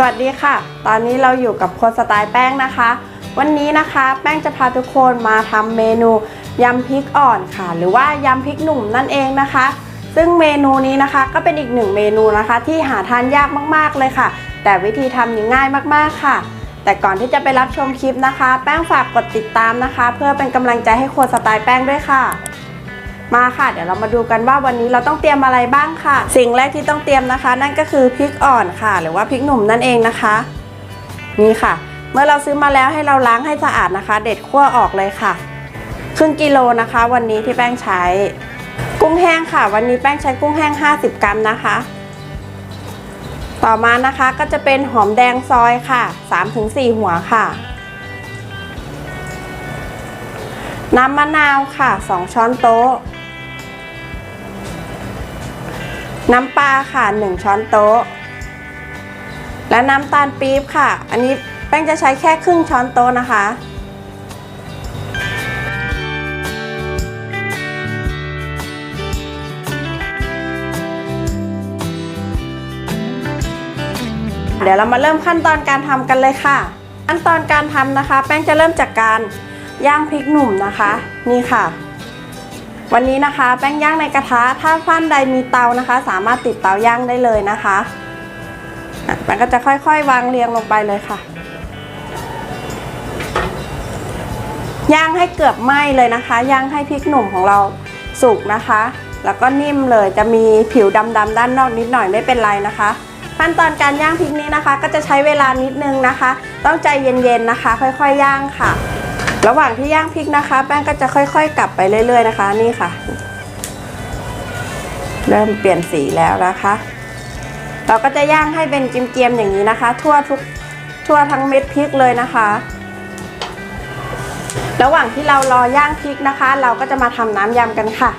สวัสดีค่ะ ตอนนี้เราอยู่กับคนสไตล์แป้งนะคะ วันนี้นะคะแป้งจะพาทุกคนมาทำเมนูยำพริกอ่อนค่ะ หรือว่ายำพริกหนุ่มนั่นเองนะคะ ซึ่งเมนูนี้นะคะก็เป็นอีกหนึ่งเมนูนะคะ ที่หาทานยากมากๆเลยค่ะ แต่วิธีทำนี่ง่ายมากๆค่ะ แต่ก่อนที่จะไปรับชมคลิปนะคะ แป้งฝากกดติดตามนะคะ เพื่อเป็นกำลังใจให้ครัวสไตล์แป้งด้วยค่ะ มาค่ะ เดี๋ยวเรามาดูกันว่าวันนี้เราต้องเตรียมอะไรบ้างค่ะ สิ่งแรกที่ต้องเตรียมนะคะ นั่นก็คือพริกอ่อนค่ะ หรือว่าพริกหนุ่มนั่นเองนะคะ นี่ค่ะ เมื่อเราซื้อมาแล้วให้เราล้างให้สะอาดนะคะ เด็ดขั้วออกเลยค่ะครึ่งกิโลนะคะ วันนี้ที่แป้งใช้ กุ้งแห้งค่ะ วันนี้แป้งใช้กุ้งแห้ง 50 กรัมนะคะ ต่อมานะคะก็จะเป็นหอมแดงซอยค่ะ 3-4 หัวค่ะน้ำมะนาวค่ะ 2 ช้อนโต๊ะ น้ำปลาค่ะ 1 ช้อนโต๊ะ และน้ำตาลปี๊บค่ะ อันนี้แป้งจะใช้แค่ครึ่งช้อนโต๊ะนะคะ เดี๋ยวเรามาเริ่มขั้นตอนการทำกันเลยค่ะ ขั้นตอนการทำนะคะ แป้งจะเริ่มจากการย่างพริกหนุ่มนะคะ นี่ค่ะ วันนี้นะคะแป้งย่างในกระทะถ้าท่านใดมีเตานะคะ สามารถติดเตาย่างได้เลยนะคะอะแป้งก็จะค่อยๆ วางเรียงลงไปเลยค่ะ ย่างให้เกือบไหม้เลยนะคะ ย่างให้พริกหนุ่มของเราสุกนะคะ แล้วก็นิ่มเลยจะมีผิวดำๆด้านนอกนิดหน่อยไม่เป็นไรนะคะ ขั้นตอนการย่างพริกนี้นะคะ ก็จะใช้เวลานิดนึงนะคะ ต้องใจเย็นๆนะคะ ค่อยๆย่างค่ะ ระหว่างที่ย่างพริกนะคะ แป้งก็จะค่อยๆ กลับไปเรื่อย ๆ นะคะ นี่ค่ะ เริ่มเปลี่ยนสีแล้วนะคะ เราก็จะย่างให้เป็นเกียมๆอย่างนี้นะคะ ทั่วทุกทั่วทั้งเม็ดพริกเลยนะคะ ระหว่างที่เรารอย่างพริกนะคะ เราก็จะมาทำน้ำยำกันค่ะ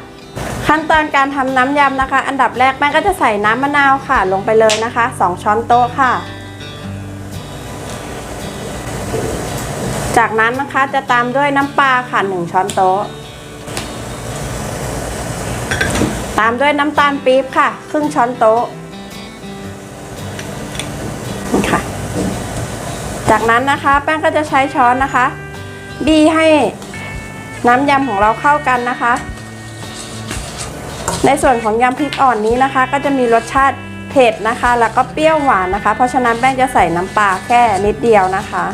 ขั้นตอนการทำน้ำยำนะคะ อันดับแรกแป้งก็จะใส่น้ำมะนาวค่ะ ลงไปเลยนะคะ 2 ช้อนโต๊ะค่ะ จากนั้นนะคะจะตามด้วยน้ำปลาค่ะ1ช้อนโต๊ะ ตามด้วยน้ำตาลปี๊บค่ะ ครึ่งช้อนโต๊ะนี่ค่ะ จากนั้นนะคะแป้งก็จะใช้ช้อนนะคะ บี้ให้น้ำยำของเราเข้ากันนะคะ ในส่วนของยำพริกอ่อนนี้นะคะ ก็จะมีรสชาติเผ็ดนะคะ แล้วก็เปรี้ยวหวานนะคะ เพราะฉะนั้นแป้งจะใส่น้ำปลาแค่นิดเดียวนะคะ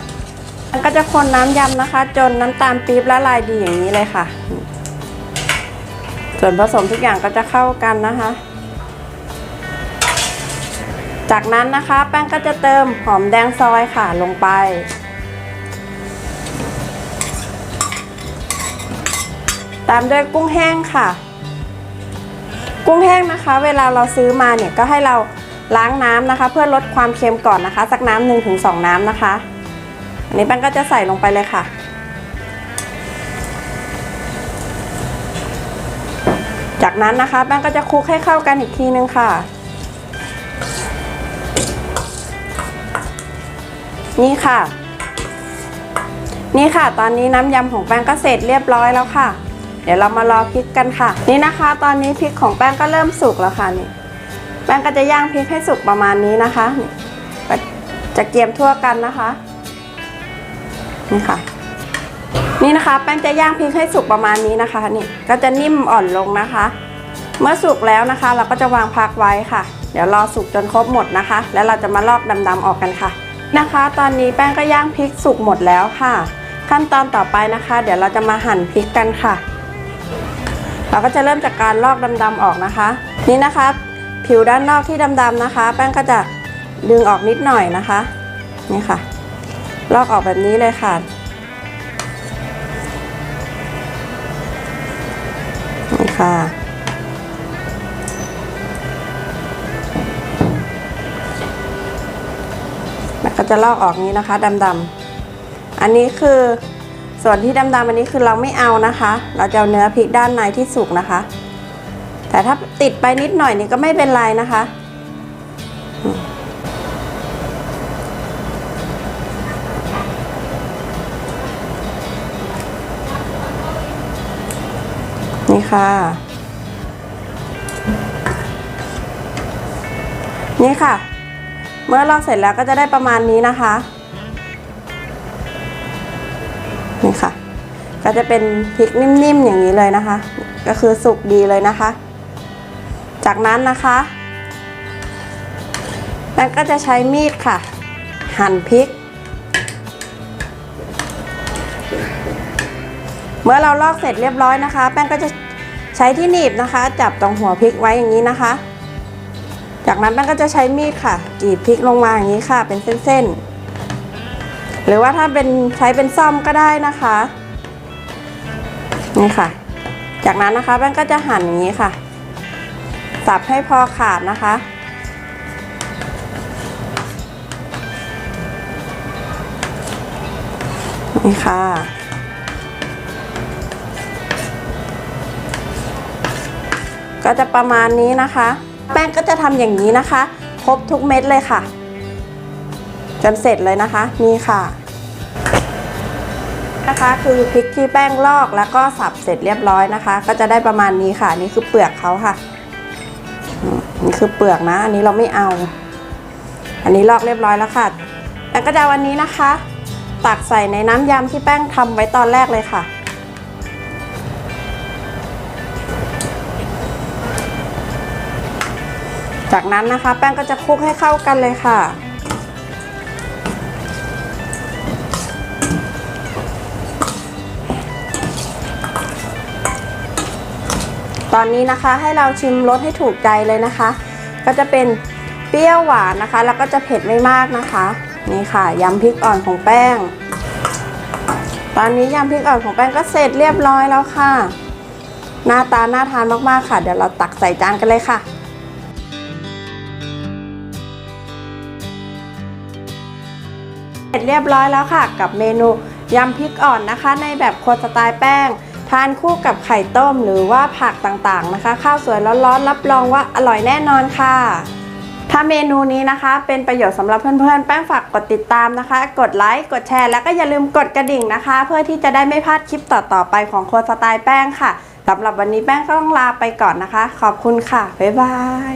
ก็จะคนน้ำยำนะคะ จนน้ำตาลปี๊บละลายดีอย่างนี้เลยค่ะ ส่วนผสมทุกอย่างก็จะเข้ากันนะคะ จากนั้นนะคะแป้งก็จะเติมหอมแดงซอยค่ะลงไป ตามด้วยกุ้งแห้งค่ะ กุ้งแห้งนะคะ เวลาเราซื้อมาเนี่ยก็ให้เราล้างน้ำนะคะ เพื่อลดความเค็มก่อนนะคะ สักน้ำหนึ่งถึงสองน้ำนะคะ อันนี้แป้งก็จะใส่ลงไปเลยค่ะ จากนั้นนะคะแป้งก็จะคลุกให้เข้ากันอีกทีนึงค่ะ นี่ค่ะ นี่ค่ะ ตอนนี้น้ำยำของแป้งก็เสร็จเรียบร้อยแล้วค่ะ เดี๋ยวเรามารอพริกกันค่ะ นี่นะคะ ตอนนี้พริกของแป้งก็เริ่มสุกแล้วค่ะนี่แป้งก็จะย่างพริกให้สุกประมาณนี้นะคะ จะเกียมทั่วกันนะคะ นี่ค่ะ นี่นะคะ แป้งจะย่างพริกให้สุกประมาณนี้นะคะนี่ก็จะนิ่มอ่อนลงนะคะ เมื่อสุกแล้วนะคะ เราก็จะวางพักไว้ค่ะ เดี๋ยวรอสุกจนครบหมดนะคะ แล้วเราจะมาลอกดำๆออกกันค่ะนะคะ ตอนนี้แป้งก็ย่างพริกสุกหมดแล้วค่ะ ขั้นตอนต่อไปนะคะ เดี๋ยวเราจะมาหั่นพริกกันค่ะ เราก็จะเริ่มจากการลอกดำๆออกนะคะ นี่นะคะ ผิวด้านนอกที่ดำๆนะคะ แป้งก็จะดึงออกนิดหน่อยนะคะ นี่ค่ะ ลอกออกแบบนี้เลยค่ะ นี่ค่ะแล้วก็จะลอกออกนี้นะคะดำๆ อันนี้คือส่วนที่ดำๆอันนี้คือเราไม่เอานะคะ เราจะเอาเนื้อพริกด้านในที่สุกนะคะ แต่ถ้าติดไปนิดหน่อยนี่ก็ไม่เป็นไรนะคะ นี่ค่ะ นี่ค่ะ เมื่อลอกเสร็จแล้วก็จะได้ประมาณนี้นะคะ นี่ค่ะ ก็จะเป็นพริกนิ่มๆอย่างนี้เลยนะคะ ก็คือสุกดีเลยนะคะ จากนั้นนะคะแป้งก็จะใช้มีดค่ะ หั่นพริก เมื่อเราลอกเสร็จเรียบร้อยนะคะ แป้งก็จะ ใช้ที่หนีบนะคะ จับตรงหัวพริกไว้อย่างนี้นะคะ จากนั้นแป้งก็จะใช้มีดค่ะกรีดพริกลงมาอย่างนี้ค่ะ เป็นเส้นๆหรือว่าถ้าเป็นใช้เป็นซ่อมก็ได้นะคะนี่ค่ะ จากนั้นนะคะแป้งก็จะหั่นอย่างนี้ค่ะ สับให้พอขาดนะคะนี่ค่ะ ก็จะประมาณนี้นะคะ แป้งก็จะทำอย่างนี้นะคะ ครบทุกเม็ดเลยค่ะจนเสร็จเลยนะคะ นี่ค่ะ นะคะคือพริกที่แป้งลอกแล้วก็สับเสร็จเรียบร้อยนะคะ ก็จะได้ประมาณนี้ค่ะ นี่คือเปลือกเขาค่ะนี่คือเปลือกนะ อันนี้เราไม่เอา อันนี้ลอกเรียบร้อยแล้วค่ะแป้งก็จะวันนี้นะคะ ตักใส่ในน้ำยำที่แป้งทำไว้ตอนแรกเลยค่ะ จากนั้นนะคะ แป้งก็จะคลุกให้เข้ากันเลยค่ะ ตอนนี้นะคะให้เราชิมรสให้ถูกใจเลยนะคะ ก็จะเป็นเปรี้ยวหวานนะคะ แล้วก็จะเผ็ดไม่มากนะคะนี่ค่ะยำพริกอ่อนของแป้ง ตอนนี้ยำพริกอ่อนของแป้งก็เสร็จเรียบร้อยแล้วค่ะ หน้าตาน่าทานมากๆค่ะ เดี๋ยวเราตักใส่จานกันเลยค่ะ เสร็จเรียบร้อยแล้วค่ะ กับเมนูยำพริกอ่อนนะคะ ในแบบคนสไตล์แป้ง ทานคู่กับไข่ต้มหรือว่าผักต่างๆนะคะ ข้าวสวยร้อนๆรับรองว่าอร่อยแน่นอนค่ะ ถ้าเมนูนี้นะคะเป็นประโยชน์สำหรับเพื่อนๆ แป้งฝากกดติดตามนะคะ กดไลค์กดแชร์แล้วก็อย่าลืมกดกระดิ่งนะคะ เพื่อที่จะได้ไม่พลาดคลิปต่อๆไปของโครัวสไตล์แป้งค่ะสำหรับวันนี้แป้งก็ต้องลาไปก่อนนะคะ ขอบคุณค่ะบ๊ายบาย